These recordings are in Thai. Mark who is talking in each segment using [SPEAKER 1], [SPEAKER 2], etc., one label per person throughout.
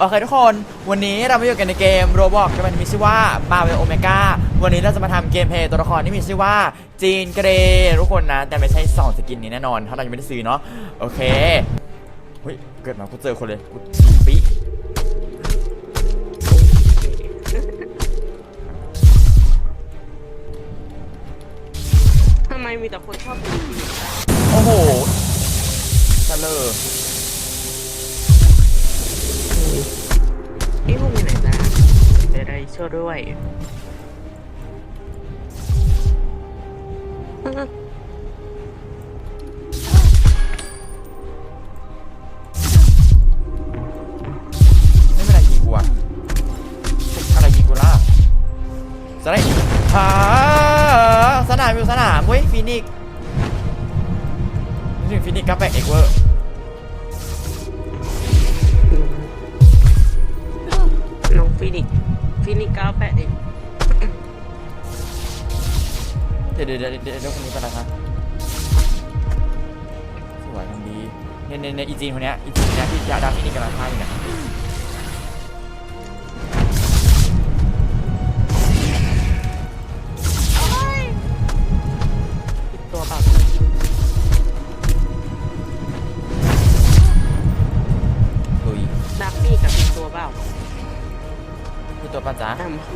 [SPEAKER 1] โอเคทุกคนวันนี้เรามาอยู่กันในเกมโรบอกที่มันมีชื่อว่ามาเวลโอเมก้าวันนี้เราจะมาทำเกมเพลย์ตัวละครที่มีชื่อว่าจีนเกรย์ทุกคนนะ แต่ไม่ใช่สองสกินนี้แน่นอน ถ้าเรายังไม่ได้ซื้อเนาะโอเคเฮ้ยเกิดมากูเจอคนเลยกูจีปี
[SPEAKER 2] ทำไมมีแต่คนชอบดูดี
[SPEAKER 1] โอ้โหซะเล อ
[SPEAKER 2] เอ้พวกมีไหนจ้าเดี๋ยวได้ช่วยด้วย
[SPEAKER 1] ไม่เป็นไรยิงกูอะอะไรยิงกูล่ะสไลด์ฮ่าสนามอยู่สนามเว้ยฟินิกซ์นึกถึงฟินิกซ์กับแบกเอกเวอร์
[SPEAKER 2] น้องฟินิกฟินิกเก้าแปดเอง
[SPEAKER 1] เดี๋ยวเดี๋ยวเดี๋ยวเดี๋ยวยคนนี้เป็นอะไรคะสวยทำดีเนี่ยเนี่ยเนี่ยอีจีนคนเนี้ยอีจีนคนเนี้ยที่ดาฟินิกกำลังท่าอยู่เนี่ย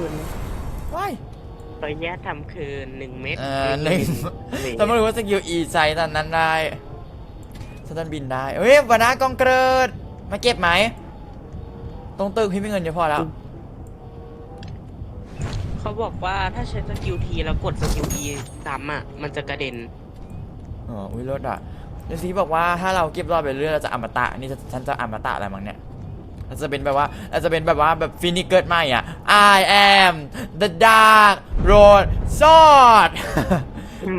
[SPEAKER 2] คืน
[SPEAKER 1] ว้าย
[SPEAKER 2] ขออนุญาตทำคืนหนึ่งเม็ด
[SPEAKER 1] เออหนึ่ง
[SPEAKER 2] หนึ่ง
[SPEAKER 1] แต่ไม่รู้ว่าสกิลอีใจตอนนั้นได้สตันบินได้เฮ้ยวานากองเกิดมาเก็บไหมตรงตึกพี่มีเงินเยอะพอแล้ว
[SPEAKER 2] เขาบอกว่าถ้าใช้สกิลทีแล้วกดสกิลทีซ้ำอะ มันจะกระเด็น
[SPEAKER 1] อ๋ออุ้ยรถอะเดี๋ยวซีบอกว่าถ้าเราเก็บรอบไปเรื่อยเราจะอมตะนี่จะฉันจะอมตะอะไรมั้งเนี่ย เราจะเป็นแบบว่าเราจะเป็นแบบว่าแบบฟินิกเกิดใหม่อะ I am the dark road sword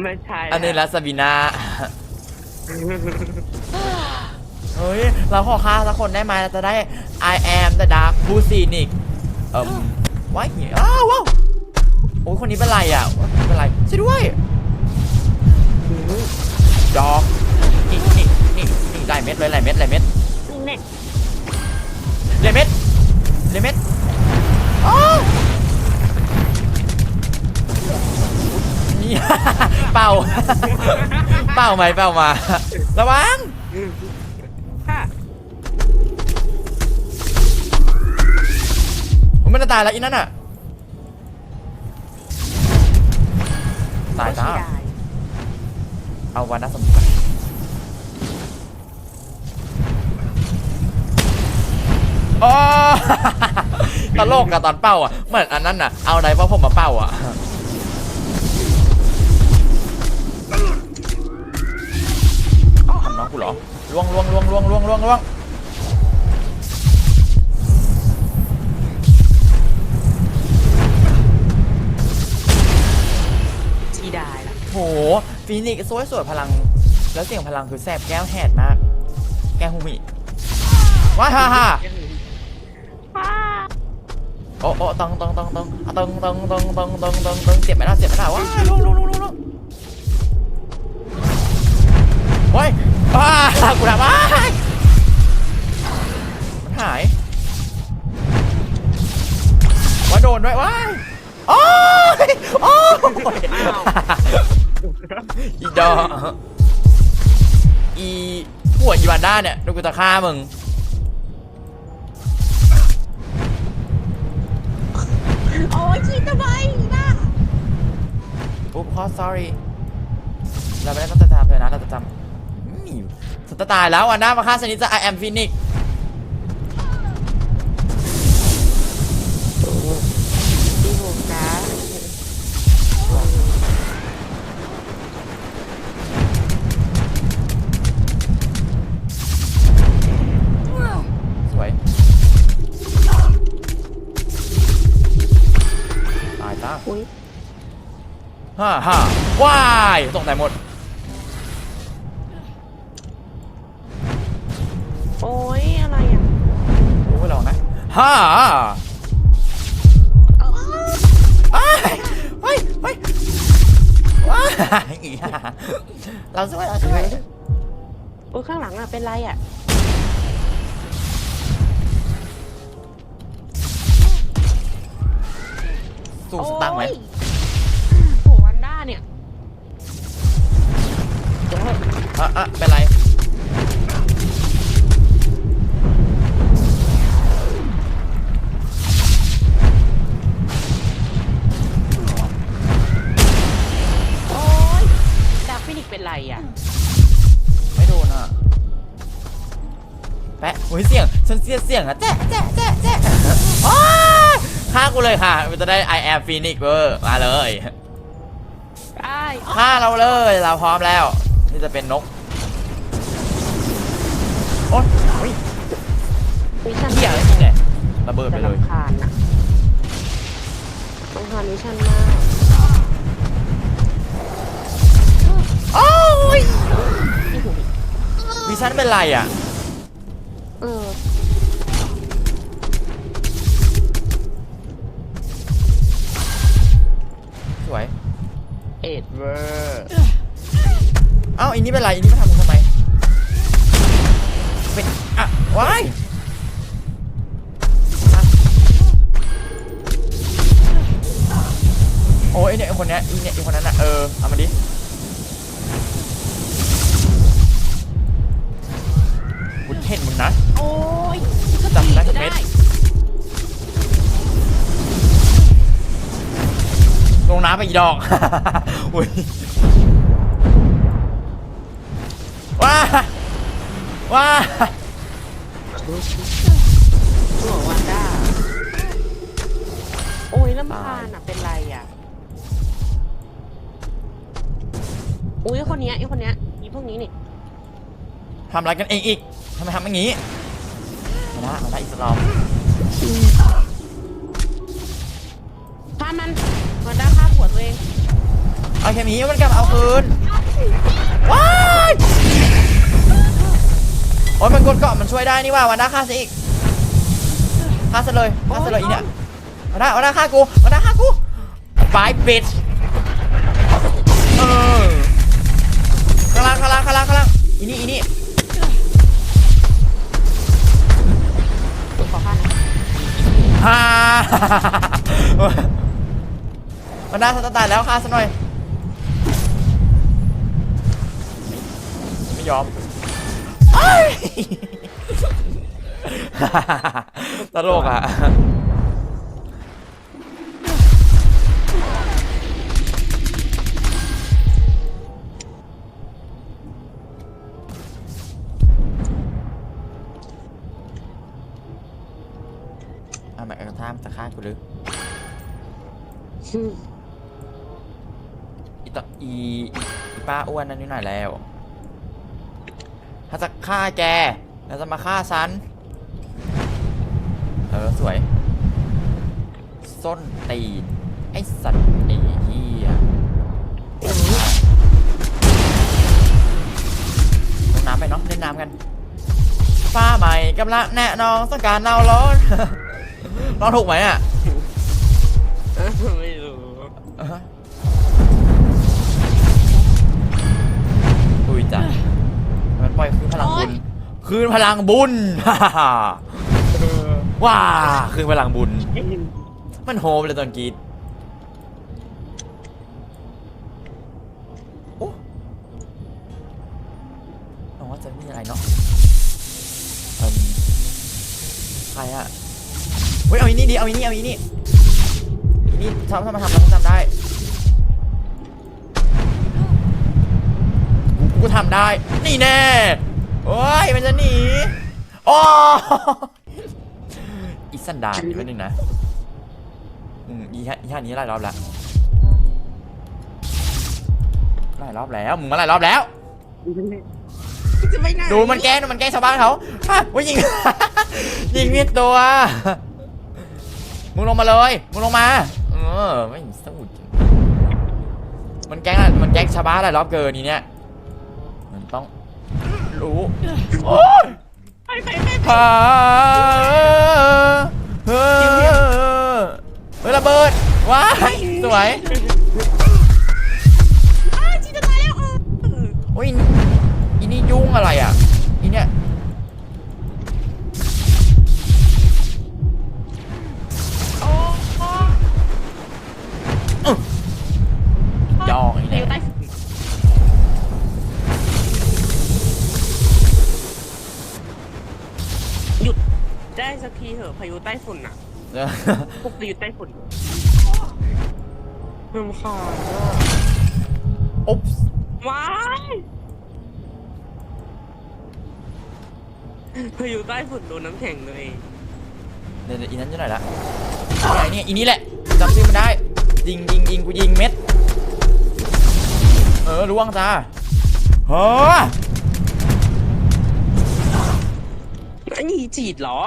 [SPEAKER 2] ไม่ใช่
[SPEAKER 1] อันนี้ละสบินาเฮ้ย เราขอฆ่าสักคนได้ไหมเราจะได้ I am the dark b u s i n i c เอ่มว้ายอ้าวว้าวโอ้ยคนนี้เป็นไรอะเป็นไรช่วยด้วยดอกนี่นี่นี่นี่หลายเม็ดเลยหลายเม็ดหลายเม็ด
[SPEAKER 2] เนี่ย
[SPEAKER 1] หลายเม็ดหลายเม็ดอ้าวนี่เป่า เป่าไหมเป่ามา ระวัง
[SPEAKER 2] ค่ะ
[SPEAKER 1] ผมมันจะตายแล้วอีนั่นอะ ตายจ้า
[SPEAKER 2] ก็ใช้ได้
[SPEAKER 1] เอาวันนะสมบัติ โอ้ ตลกอะตอนเป้าอะเหมือนอันนั้นน่ะ เอาอะไรเพราะผมมาเป้าอะทำน้องกูเหรอล่วงล่วงล่วงล่วงล่วงล่วงล่วง
[SPEAKER 2] ที่ได้ละ
[SPEAKER 1] โหฟีนิกซ์สวยสวยพลัง แล้วเสียงพลังคือแสบแก้วแหดมาก แก้วฮูมิว้าฮ่าฮ่า
[SPEAKER 2] ว้า
[SPEAKER 1] โอ้โอ้ตองตองตองตองตองตองตองตองตองตองตองเจ็บไหมล่ะเจ็บไหมล่ะว้าลุงลุงลุงลุงลุงโอ้ยว้ากูทำว้ามันหายว่าโดนด้วยว้ายโอ้ยโอ้ยอีดออีหัวอีวานด้าเนี่ยดูกูจะฆ่ามึง
[SPEAKER 2] โอ้ยคิดทำไมนะ
[SPEAKER 1] อุ๊บขอ sorry เราไม่ได้ต้งใจทำเธอนะเราจะจำอืมสุดจะตายแล้วอันน้ามาฆ่าชนิดจะ I am Phoenix ฮ่าฮ่าว้ายตกใจหมด
[SPEAKER 2] โอ้ยอะไรอะ
[SPEAKER 1] โอ้ยลองนะฮ่าว้ายเฮ้ยเฮ้ยว้ายอีห่าเราช่วยเราช่วย
[SPEAKER 2] โอ้ยข้างหลังอะเป็นไรอะ อะ
[SPEAKER 1] อะอะเป็นไร
[SPEAKER 2] โอ้ยดาร์คฟินิกซ์เป็นไรอะ
[SPEAKER 1] ไม่โดนอะ แปะโอ้ยเสียงฉันเสียเสียงอะแจ๊ะแจ๊ะแจ๊ะแจ๊ะอ้าวฆ่ากูเลยค่ะมันจะได้ I am Phoenix เวอร์มาเลย
[SPEAKER 2] ได้
[SPEAKER 1] ฆ่าเราเลย เราพร้อมแล้วที่จะเป็นนก โอ๊ย
[SPEAKER 2] วิชัน
[SPEAKER 1] เหี้ยอะไรนี่เนี่ยระเบิดไปเลย
[SPEAKER 2] รำคาญอะรำคาญวิชันมาก
[SPEAKER 1] โอ้ยวิชันเป็นไรอะ
[SPEAKER 2] เออ
[SPEAKER 1] สวย
[SPEAKER 2] เอ็ดเวอร์
[SPEAKER 1] เอ้าอันนี้เป็นไรอันนี้มาทำมึงทำไม เป็นอะว้ายอะโอ้ยไอ้เนี่ยไอ้คนเนี้ยไอีเนี่ยไอ้คนนั้นอะเออเอามาดิกูเห็นมึงนะ
[SPEAKER 2] โอ้ย
[SPEAKER 1] จับได้ทุกเม็ดลงน้ำไปอีดอกอุ้ยว้า ว้า
[SPEAKER 2] หัววันด้าโอ้ยลำคาญอะ เป็นไรอะอุ้ยคนเนี้ยไอ้คนเนี้ยอีพวกนี้นี่
[SPEAKER 1] ทำอะไรกันเองอีกทำไมทำอย่างนี้มาละมาละอิสลาม
[SPEAKER 2] ฆ่ามันวันด้าฆ่าผัวตัวเอง
[SPEAKER 1] เอาแค่นี้มันกลับมาเอาคืนว้าย โอ้ยมันกดเกาะมันช่วยได้นี่ว่าวันด้าฆ่าซะอีกฆ่าซะเลยฆ่าซะเลยอีเนี่ยวันด้าวันด้าฆ่ากูวันด้าฆ่ากูบายปิดเออข้างล่างข้างล่างข้างล่างข้างล่างอีนี่อีนี่
[SPEAKER 2] ถูกขอฆ่านะ
[SPEAKER 1] ฮ่าวันด้าจะตายแล้วฆ่าซะหน่อยไม่ยอมเอ้ย ตลกอะเอามาเอลท่ามจะฆ่ากูหรือ
[SPEAKER 2] อืม
[SPEAKER 1] อีตออีอีป้าอ้วนนั่นนี่หน่อยแล้ว ถ้าจะฆ่าแกแล้วจะมาฆ่าฉัน เออ สวย ส้นตีน ไอ้สัตว์ไอ้เหี้ยลงน้ำไปเนาะเล่นน้ำกัน ฟ้าใหม่กำลังแน่นองต้องการเอาร้อนร้อนถูกไหมอะ อยคืนพลังบุญ คืนพลังบุญฮ่าฮ่าฮ่าว้าคืนพลังบุญ มันโฮมเลยตอนกรีดโอ้หวังว่าจะไม่มีอะไรเนาะเอิ่มใครอะเฮ้ยเอาอีนี่ดิเอาอีนี่เอาอีนี่อีนี่ทำทำมาทำแล้วกูทำได้ กูกูทำได้ นี่แน่ โอ้ย มันจะหนีโอ้อีสันดานอีกนิดนึงนะ อืมอีฮะอีฮะนี้หลายรอบแล้วหลายรอบแล้ว มึงมาหลายรอบแล้ว
[SPEAKER 2] จะไปไหน
[SPEAKER 1] ดูมันแกล้งดูมันแกล้งชาวบ้านเขาฮะว่ายิง ยิงเมียตัว มึงลงมาเลย มึงลงมา เออ ไม่สู้จริงมันแกล้งอะมันแกล้งชาวบ้านหลายรอบเกินนี่เนี่ยมันต้อง รู้โอ๊ย
[SPEAKER 2] ไปไปไปไป
[SPEAKER 1] ฮ่าเฮ้ยเฮ้ยระเบิด ว้าย สวย
[SPEAKER 2] อ้าวจีจะตายแล้วเออ
[SPEAKER 1] โอ้ยอีนี่ยุ่งอะไรอะอีเนี่ย
[SPEAKER 2] โอ้โอ้สักทีเถอะพายุใต้ฝุ่นอะ
[SPEAKER 1] เออ
[SPEAKER 2] พวกพายุใต้ฝุ่นรำคาญ
[SPEAKER 1] อุ๊บ
[SPEAKER 2] ว้ายพายุใต้ฝุ่นโดนน้ำแข็งเลย
[SPEAKER 1] เดี๋ยวเดี๋ยวอีนั้นอยู่ไหนละไอ้นี่อีนี่แหละจำชื่อมันได้ ยิงยิงยิงกูยิงเม็ด เออล่วงจ้าเฮ้อ
[SPEAKER 2] อันนี้จีดเหรอ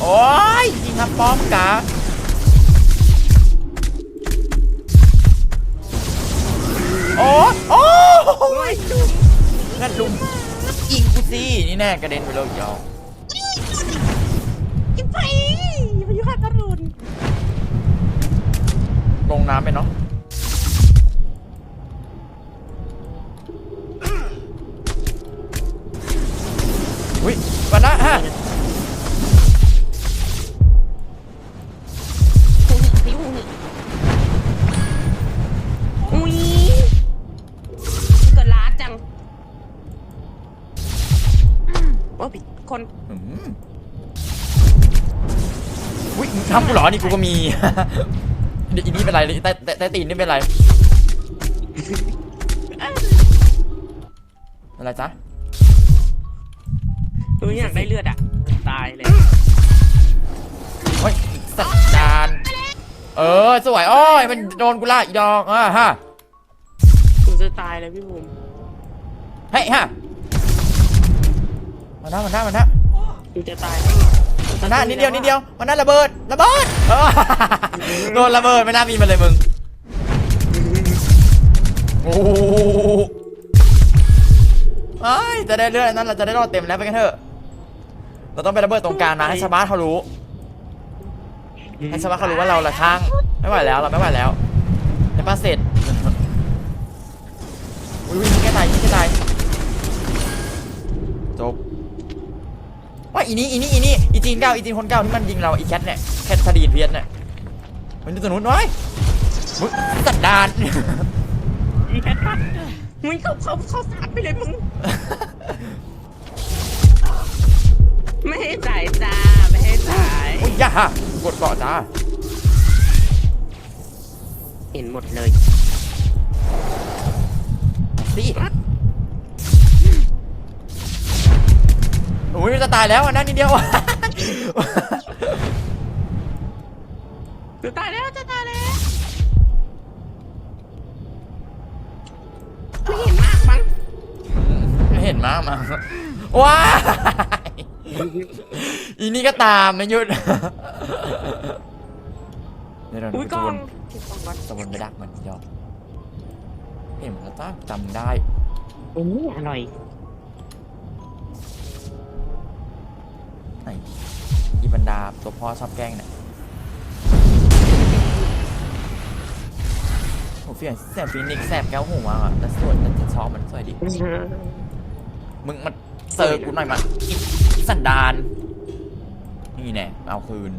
[SPEAKER 1] โอ้ยยิงทับป้อมกาโอ้โอ้ยงั้นลุมยิงกูสินี่แน่กระเด็นไปเลยยาว
[SPEAKER 2] กินไปพายุหักกระรุน
[SPEAKER 1] ลงน้ำไปเนาะ
[SPEAKER 2] กู
[SPEAKER 1] เหรอ นี่กูก็มี เดี๋ยวอีนี่เป็นไรเลยใต้ใต้ใต้ตีนนี่เป็นไร อะไรจ๊ะ
[SPEAKER 2] หนูอยากได้เลือดอะ ตายเลย
[SPEAKER 1] เฮ้ยสัตว์ดาน เออ สวยโอ้ยมันโดนกูล่าอีดอกอะฮะ
[SPEAKER 2] หนูจะตายเลยพี่ภูมิ
[SPEAKER 1] เฮ้ยฮะมาหน้ามาหน้ามาหน้า
[SPEAKER 2] หนูจะตาย
[SPEAKER 1] มา หน้านิดเดียวนิดเดียวมาหน้าระเบิดระเบิดเออโดนระเบิดไม่น่ามีมันเลยมึงโอ้โหไอ้ยจะได้เลือดอันนั้นเราจะได้รอดเต็มแล้วไปกันเถอะ เราต้องไประเบิดตรงกลางนะให้ชาวบ้านเขารู้ ให้ชาวบ้านเขารู้ว่าเราละช่างไม่ไหวแล้วเราไม่ไหวแล้วในป้าเสร็จอุ้ยยิงแค่ตายยิงแค่ตายจบว่า อีนี้อีนี้อีนี้อีจีนเก้าอีจีนคนเก้าที่มันยิงเราอีแคทเนี่ยแคทสดีดเพียนเนี่ยมันอยู่ตรงนู้นไว้ยมึงสัตว์ดาน
[SPEAKER 2] อีแคทค่ะมึงเขาเขาเขาสาดไปเลยมึงไม่ให้จ่ายจ้าไม่ให้จ่าย
[SPEAKER 1] โอ้ยย่ากดเกาะจ้า
[SPEAKER 2] เห็นหมดเลย
[SPEAKER 1] สิ อ้ยจะตายแล้วอันนั้นนิดเดียว
[SPEAKER 2] จะตายแล้วจะตายแล้วไม่เห็นมากมั้ง
[SPEAKER 1] ไม่เห็นมากมาว้ายอีนี่ก็ตามไม่หยุดเดี๋ยวเรา
[SPEAKER 2] อุ้ย
[SPEAKER 1] ไป
[SPEAKER 2] กล้
[SPEAKER 1] จู
[SPEAKER 2] อง
[SPEAKER 1] น
[SPEAKER 2] เก็บกล้องก่อน
[SPEAKER 1] ตะวันไปดักมันยอดเห็นแล้วจ้าจำได้
[SPEAKER 2] อืมอร่อย
[SPEAKER 1] ไหนอีบรรดาตัวพ่อชอบแกล้งเนี่ยโอ้เฟียนแสบฟีนิกซ์แสบแก้วหูอะแต่สวยแต่ชอบมันสวยดิมึงมาเซิร์ฟกูหน่อยมาอีอีสันดาน นี่แน่เอาคืน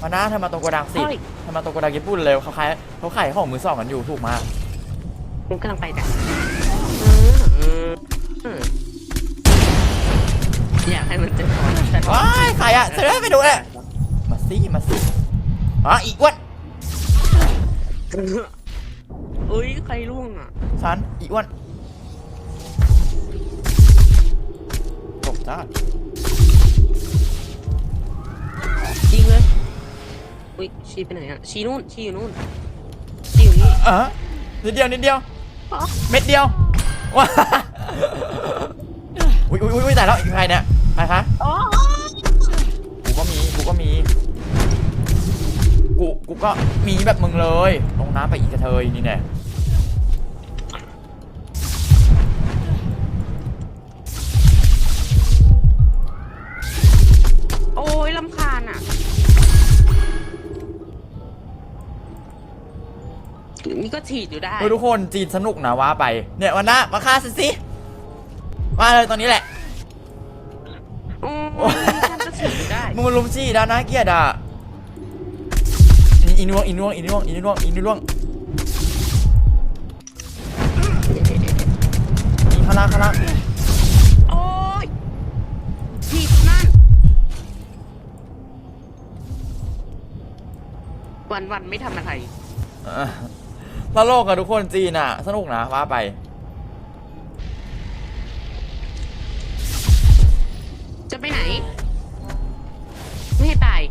[SPEAKER 1] มาหน้าเธอมาตรงโกดังสิ
[SPEAKER 2] เฮ้ย
[SPEAKER 1] เธอมาตรงโกดังญี่ปุ่นเร็วเขาขายเขาขายของมือสองกันอยู่ถูกมาก
[SPEAKER 2] ผมกำลังไปจ้ะ อยากให้มันเจอแต่
[SPEAKER 1] ว้ายใครอะเสือไปดูเลยมาสิมาสิอ๋ออีกอ้วน
[SPEAKER 2] อุ้ยใครล่วงอะ
[SPEAKER 1] ฉันอีกอ้วนตกจ้า
[SPEAKER 2] จริงเลยอุ้ยชี้ไปไหนอะชี้นู่นชี้อยู่นู่นชี้อยู่นี่
[SPEAKER 1] เออนิดเดียวนิดเดียว
[SPEAKER 2] อ๋อ
[SPEAKER 1] เม็ดเดียวว้า อุ้ยอุ้ยอุ้ยแต่แล้วอีกใครเนี่ยใครคะ
[SPEAKER 2] อ๋อ
[SPEAKER 1] กูก็มีกูก็มีกูกูก็มีแบบมึงเลย ลงน้ำไปอีกกระเทยนี่แน่
[SPEAKER 2] โอ้ยลำคาญอะนี่ก็ฉีดอยู่ได้
[SPEAKER 1] เฮ้ยทุกคนจีนสนุกนะว่าไป เนี่ยวันหน้ามาฆ่าสิสิ มาเลยตอนนี้แหละมึงมาลุมซี่ดานะเกียดอะอินวงอินวงอินวงอินวงอินวง
[SPEAKER 2] อิน
[SPEAKER 1] คาราคารา
[SPEAKER 2] โอ้ยผิดนั่นวันวันไม่ทำอะไร
[SPEAKER 1] ตลกอะทุกคนจีนอะสนุกนะว่าไป
[SPEAKER 2] จะไปไหน ไม่ให้ตาย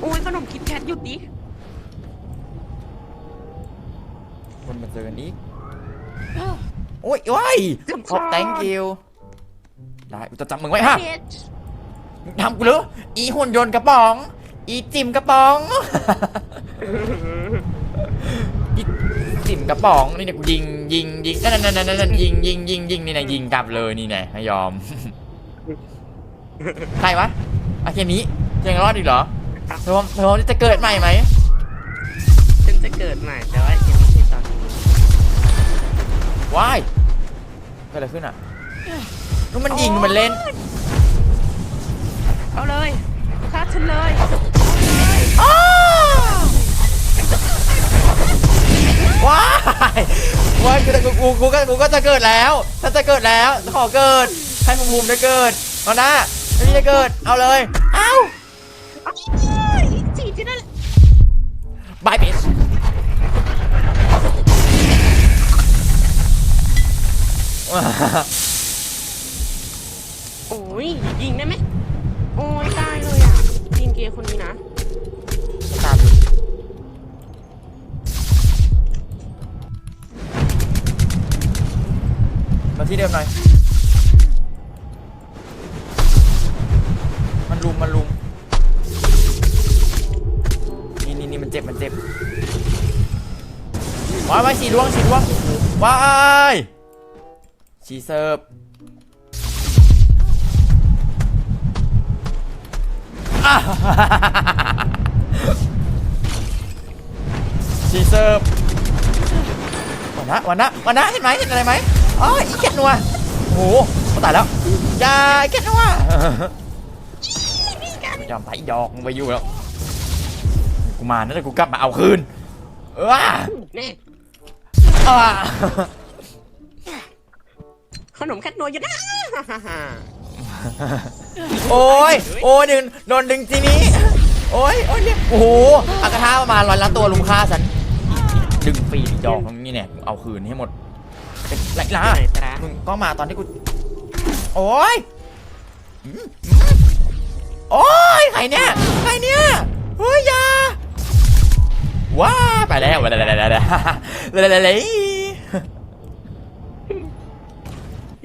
[SPEAKER 2] โอ้ยขนมคิดแคทหยุดดิ
[SPEAKER 1] คนมาเจอกันอีกโอ้ยว้ายขอบ thank you ได้กูจะจำมึงไว้ฮะ
[SPEAKER 2] เพชร
[SPEAKER 1] ทำกูรู้อีหุ่นยนต์กระป๋อง อีจิมกระป๋อง อีจิมกระป๋องนี่เนี่ยกูยิงยิงยิงนั่นนั่นนั่นนั่นยิงยิงยิงยิงนี่นะยิงกลับเลยนี่ไงไม่ยอม ใครวะอาเคนนี้ยังรอดอีกเหรอเธอว่าเธอว่าจะเกิดใหม่ไหม
[SPEAKER 2] ฉันจะเกิดใหม่แต่ว่ายังไม่ใช่ตอนนี้
[SPEAKER 1] ว้ายเกิดอะไรขึ้นอะนู่นมันยิงนู่นมันเล่น
[SPEAKER 2] เอาเลยฆ่าฉันเลย
[SPEAKER 1] อ้าวว้ายว้ายกูกูกูกูก็กูก็จะเกิดแล้วถ้าจะเกิดแล้วขอเกิดให้ภูมิภูมิได้เกิดเอาหน้า ไม่ได้เกิด เอาเลย เอ้า
[SPEAKER 2] จีที่นั่น
[SPEAKER 1] บายบิส
[SPEAKER 2] โอ้ยยิงได้ไหมโอ้ยตายเลยอะยิงเกียร์คนนี้นะ
[SPEAKER 1] ตามดูมาที่เดิมหน่อย ลุมมันลุมนี่นี่นี่มันเจ็บมันเจ็บว้ายว้ายสีดวงสีดวงว้ายชีเซิร์ฟอะชีเซิร์ฟวันนะวันนะวันนะเห็นไหมเห็นอะไรไหมอ๋ออีเก็ดนัวโอ้โหตายแล้วอยาอีเก็ดนัว ยอมไปดอกมึงไปอยู่แล้วกูมานั่นแหละกูกลับมาเอาคืนว้า
[SPEAKER 2] แน่
[SPEAKER 1] อ่า
[SPEAKER 2] ขนมแคทนัวอยู่นะ
[SPEAKER 1] โอ้ยโอ้ยดึงโดนดึงทีนี้ โอ้ยโอ้ยเนี่ยโอ้โหอากาธาประมาณร้อยล้านตัวลุมฆ่าฉัน ดึงฟรีดอกตรงนี้เนี่ยเอาคืนให้หมดเป็นไรล่ะ
[SPEAKER 2] ไหนตรา
[SPEAKER 1] มึงก็มาตอนที่กู โอ้ยอืมอืม โอ้ยใครเนี่ยใครเนี่ยเฮ้ยยาว้าไปแล้วไปแล้วไปแล้วไปแล้วไปแล้ว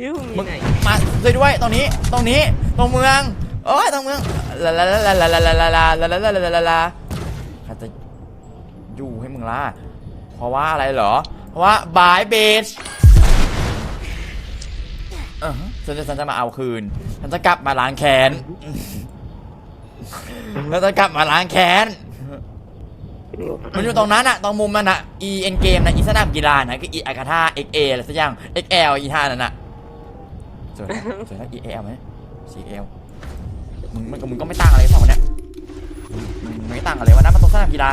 [SPEAKER 2] ยู
[SPEAKER 1] มึ
[SPEAKER 2] มี
[SPEAKER 1] ง
[SPEAKER 2] ไหน
[SPEAKER 1] มาช่วยด้วยตรงนี้ตรงนี้ตรงเมืองโอ้ยตรงเมืองลาลาลาลาลาลาลาลาลาลาลาลาลาลาใครจะอยู่ให้มึงล่ะเพราะว่าอะไรเหรอ เพราะว่าบายเบสเออฉันจะฉันจะมาเอาคืน ฉันจะกลับมาล้างแค้น ฉันจะกลับมาล้างแค้น มันอยู่ตรงนั้นอะตรงมุมมันอะ E N game นะ E สนามกีฬานะคือ E อากาธา X A อะไรสักอย่าง X L E ท่านั่นอะเจอแล้วเจอแล้ว E L ไหม C L มึงมันกับมึงก็ไม่ต่างอะไรสองคนเนี้ยมึงมึงไม่ต่างอะไรวะนะมันตรงสนามกีฬา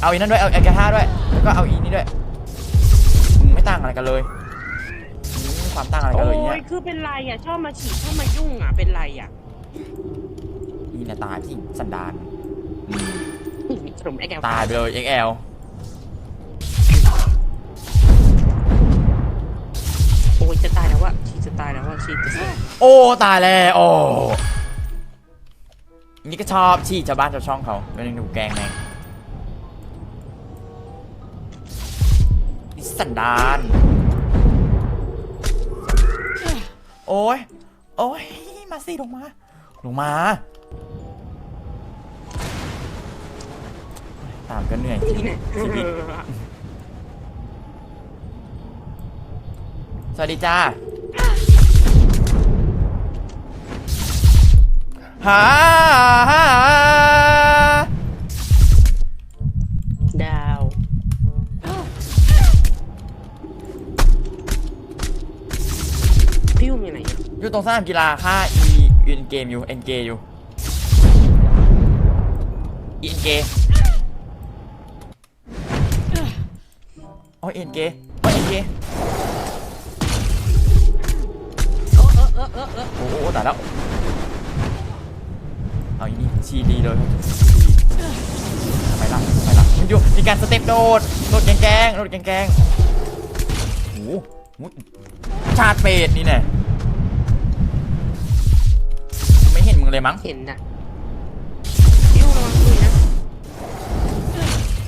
[SPEAKER 1] เอาอีนั่นด้วย เอาอากาธาด้วย แล้วก็เอาอีนี่ด้วย มึงไม่ต่างอะไรกันเลยมึงไม่มี ความต่างอะไรกันเลย
[SPEAKER 2] โอ้
[SPEAKER 1] เนี่ยย
[SPEAKER 2] คือเป็นไรอะชอบมาฉีดชอบมายุ่งอะเป็นไรอะ
[SPEAKER 1] อีเนี่ยตายที่สันดานอืม
[SPEAKER 2] ขนมไอ้แก้ว
[SPEAKER 1] ตายไปเลย XL
[SPEAKER 2] โอ้ยจะตายแล้วว่ะฉีดจะตายแล้วว่ะฉีดจะตาย
[SPEAKER 1] โอ้ตายแล้วโอ้นี่ก็ชอบชี้ชาวบ้านชาวช่องเขาไม่ได้ดูแกล้งแม่งนี่สันดาน โอ้ย โอ้ย มาสิลงมา ลงมา ตามกันเหนื่อยจริงชีวิตสวัสดีจ้าฮ่า
[SPEAKER 2] อ
[SPEAKER 1] ยู่ตรงสนามกีฬาค่า E เอ็นเกมอยู่เอ็นเกอยู่เอ็นเกโอ้เอ็นเกโอ้เอ็นเก
[SPEAKER 2] เออเออเออเออเออ
[SPEAKER 1] โอ้โหตายแล้วเอาอีนี่ชีดีเลยทำไมล่ะทำไมล่ะมันอยู่มีการสเต็ปโดดโดดแกงๆโดดแกงๆโอ้โหมุดชาติเป็ดนี่แน่ เห็นมึงเลยมั้ง
[SPEAKER 2] เห็นน่ะพี่ลูกระวังคุยนะ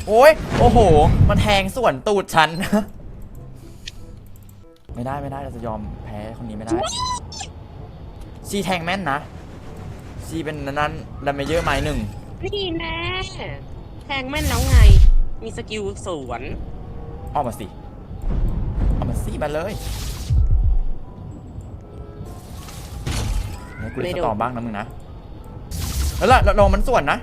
[SPEAKER 1] โอ้ยโอ้โห มันแทงส่วนตูดฉัน ไม่ได้ไม่ได้เราจะยอมแพ้คนนี้ไม่ได้ชีแทงแม่นนะชีเป็นนั้นดัมเมเยอร์ไม้หนึ่ง
[SPEAKER 2] นี่แน่แทงแม่นแล้วไง มีสกิลสวน
[SPEAKER 1] ออกมาสิ ออกมาสิมาเลยให้กูได้สตอมบ้างนะมึงนะ แล้วล่ะลงมันส่วนนะ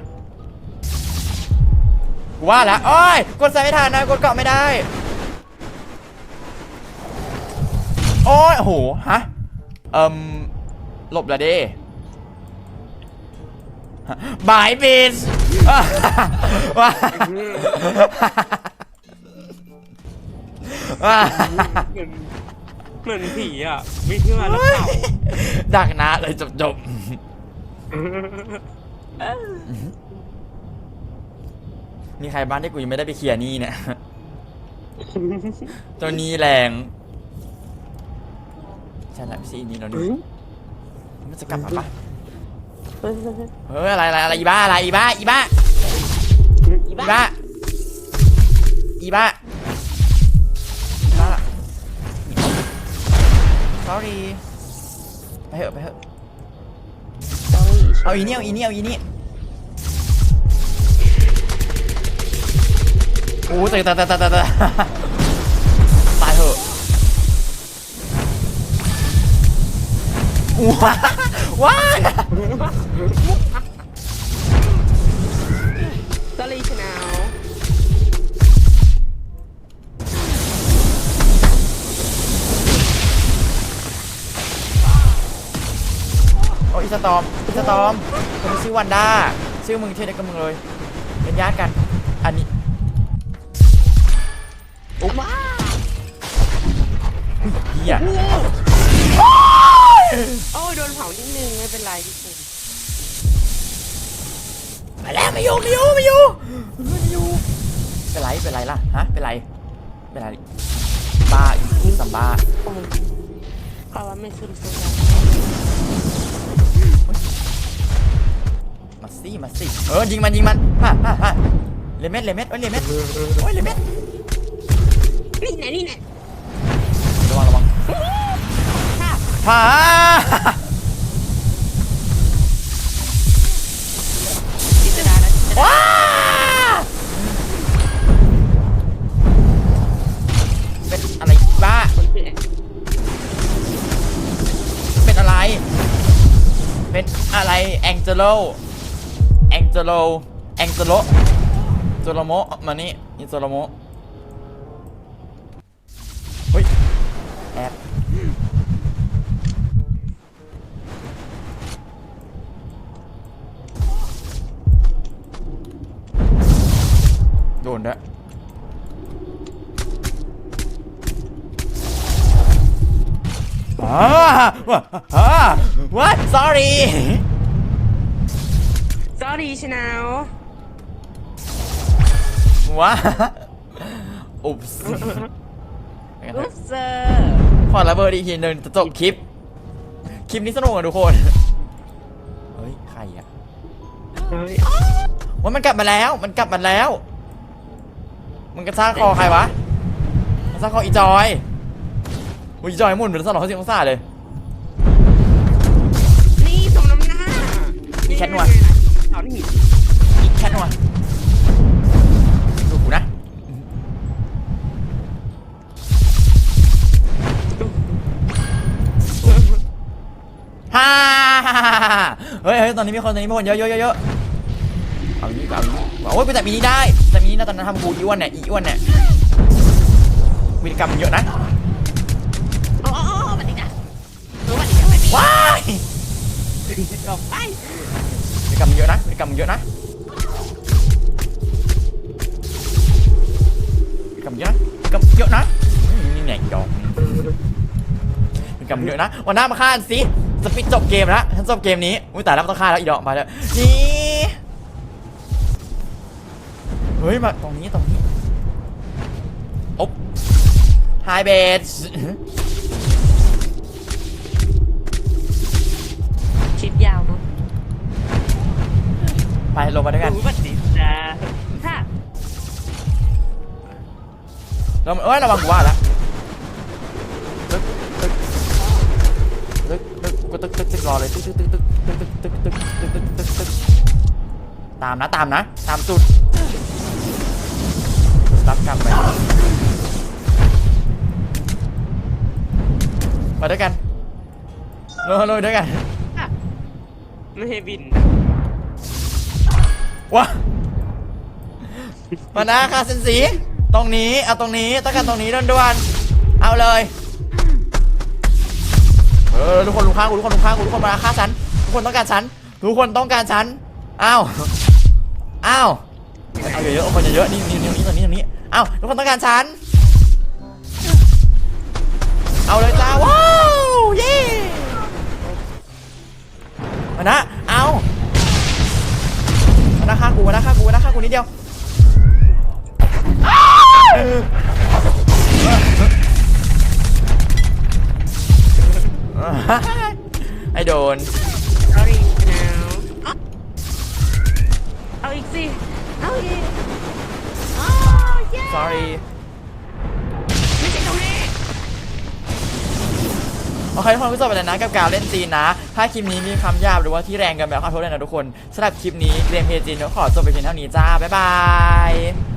[SPEAKER 1] กูว่าแล้วโอ้ยกดใส่ไม่ทันนะกดเกาะไม่ได้โอ้ยโอ้โหฮะเอ่มหลบละเด้บายบิสว้าว้า
[SPEAKER 2] เหมือนเหมือนผีอะวิ่งขึ้นมาแล้วเป่า
[SPEAKER 1] ดักนะเลยจบจบ มีใครบ้านที่กูยังไม่ได้ไปเคลียร์หนี่เนี่ย ตัวนี้แรงใช่แล้วซีนี้เราดูมันจะกลับมาปะเฮ้ยอะไรอะไรอะไรอีบ้าอะไรอีบ้าอีบ้า
[SPEAKER 2] อี
[SPEAKER 1] อี
[SPEAKER 2] บ้า
[SPEAKER 1] บ้าอีบ้าอีบ้า sorry ไปเถอะไปเถอะ เอาอีนี่เอาอีนี่เอาอีนี่โอ้ตายตายตายตายตายตายตายเถอะว้าว้า
[SPEAKER 2] สลีชนาว
[SPEAKER 1] โอ้อีสตอมอี สตอมคนนี้ชื่อวันด้าชื่อมึงชื่อเดียวกับมึงเลย เป็นญาติกัน อันนี้
[SPEAKER 2] ว้า
[SPEAKER 1] เฮีย
[SPEAKER 2] โอ้ยโดนเผานิดนึงไม่เป็นไรพี่คุณ
[SPEAKER 1] ไปแล้วไม่อยู่ไม่อยู่ไม่อยู่ไม่อยู่เป็นไรเป็นไรล่ะฮะเป็นไรเป็นไรบ้าอีสัมบ้า
[SPEAKER 2] โอ้ยเขาว่าไม่ขึ้นสุด
[SPEAKER 1] มาสิมาสิเออยิงมันยิงมันฮ่าฮ่าฮ่าเลเม็ดเลเม็ดโอ้ยเลเม็ดโอ้ยเลเม็ด
[SPEAKER 2] นี่แน่นี่แน่
[SPEAKER 1] ระวังระวัง
[SPEAKER 2] ค่ะ
[SPEAKER 1] ฮ่า เป็นอะไรแองเจโลแองเจโลแองเจโลโจโลโมมานี่นี่โจโลโมเฮ้ยแอบโดนด้วอ้าวอ้า what sorry
[SPEAKER 2] สอรี่ชนาว
[SPEAKER 1] ว้าอุ๊บส์
[SPEAKER 2] อุ๊บเซอร์
[SPEAKER 1] ขอระเบิดอีกทีหนึ่งจะจบคลิป คลิปนี้สนุกอะทุกคน เฮ้ย ใครอะ
[SPEAKER 2] เฮ้ย
[SPEAKER 1] ว่ามันกลับมาแล้ว มันกลับมาแล้ว มันกระชากคอใครวะกระชากคออีจอยอุ๊ยอีจอยหมุนเหมือนสนองเขาสิงองศาเลย
[SPEAKER 2] มี
[SPEAKER 1] แคทนวล
[SPEAKER 2] เอานี่
[SPEAKER 1] อีกแค่นัวดูกูนะฮ่าฮ่าฮ่าฮ่าเฮ้ยเฮ้ยตอนนี้มีคนตอนนี้มีคนเยอะเยอะเยอะเยอะเอาอย่างนี้ก็เอาอย่างนี้โอ้ยไปแต่มีนี้ได้แต่มีนี้นะตอนนั้นทำกูอีอ้วนเนี่ยอีอ้วนเนี่ยวิธีกรรมมันเยอะนะ
[SPEAKER 2] โอ้โอ้โอ้มาดิจ้ะเออมาดิจ้ะมาดิ
[SPEAKER 1] ว้าย
[SPEAKER 2] ออกไป
[SPEAKER 1] วิธีกรรมเยอะนะกรรมเยอะนะกรรมเยอะนะวิธีกรรมเยอะนะอืมนี่แหน่งดอกมีกรรมเยอะนะวันหน้ามาฆ่าสิจะปิดจบเกมแล้วฉันจบเกมนี้อุ้ยแต่แล้วมันต้องฆ่าแล้วอีดอกมาแล้วนี่เฮ้ยมาตรงนี้ตรงนี้อ๊บ ไปลงมาด้วยกัน
[SPEAKER 2] รู้บัดดิจ้าค่ะ
[SPEAKER 1] เราเอ้ยระวังกูว่าแล้วตึ๊กตึ๊กตึ๊กตึ๊กกูตึ๊กตึ๊กตึ๊กรอเลยตึ๊กตึ๊กตึ๊กตึ๊กตึ๊กตึ๊กตึ๊กตึ๊กตึ๊กตึ๊กตึ๊กตามนะตามนะ ตามสุดรับกรรมไปมาด้วยกันลงลงด้วยกัน
[SPEAKER 2] ไม่ให้บิน
[SPEAKER 1] ว้ามานะค่ะเซนสีตรงนี้เอาตรงนี้ต้องการตรงนี้ด่วนๆเอาเลยเออทุกคนลุกข้างกูทุกคนลุกข้างกูทุกคนมาฆ่าฉันทุกคนต้องการฉันทุกคนต้องการฉันอ้าวอ้าวเอาเยอะๆเอาคนเยอะๆนี่นี่นี่นี่ตรงนี้ตรงนี้อ้าวทุกคนต้องการฉันเอาเลยจ้าว้าวเย้มานะ หน้าข้ากูหน้าข้ากูหน้าข้ากูนิดเดียวไอ้โดน
[SPEAKER 2] เอาอีกนะเอาอีกสิ เอาอีก
[SPEAKER 1] sorry โอเคทุกคนก็จบไปแล้วนะกับการเล่นจีนนะ ถ้าคลิปนี้มีคำหยาบหรือว่าที่แรงกันแบบขอโทษเลยนะทุกคนสำหรับคลิปนี้เรียนเพลย์จีนก็ขอจบไปเพียงเท่านี้จ้าบ๊ายบาย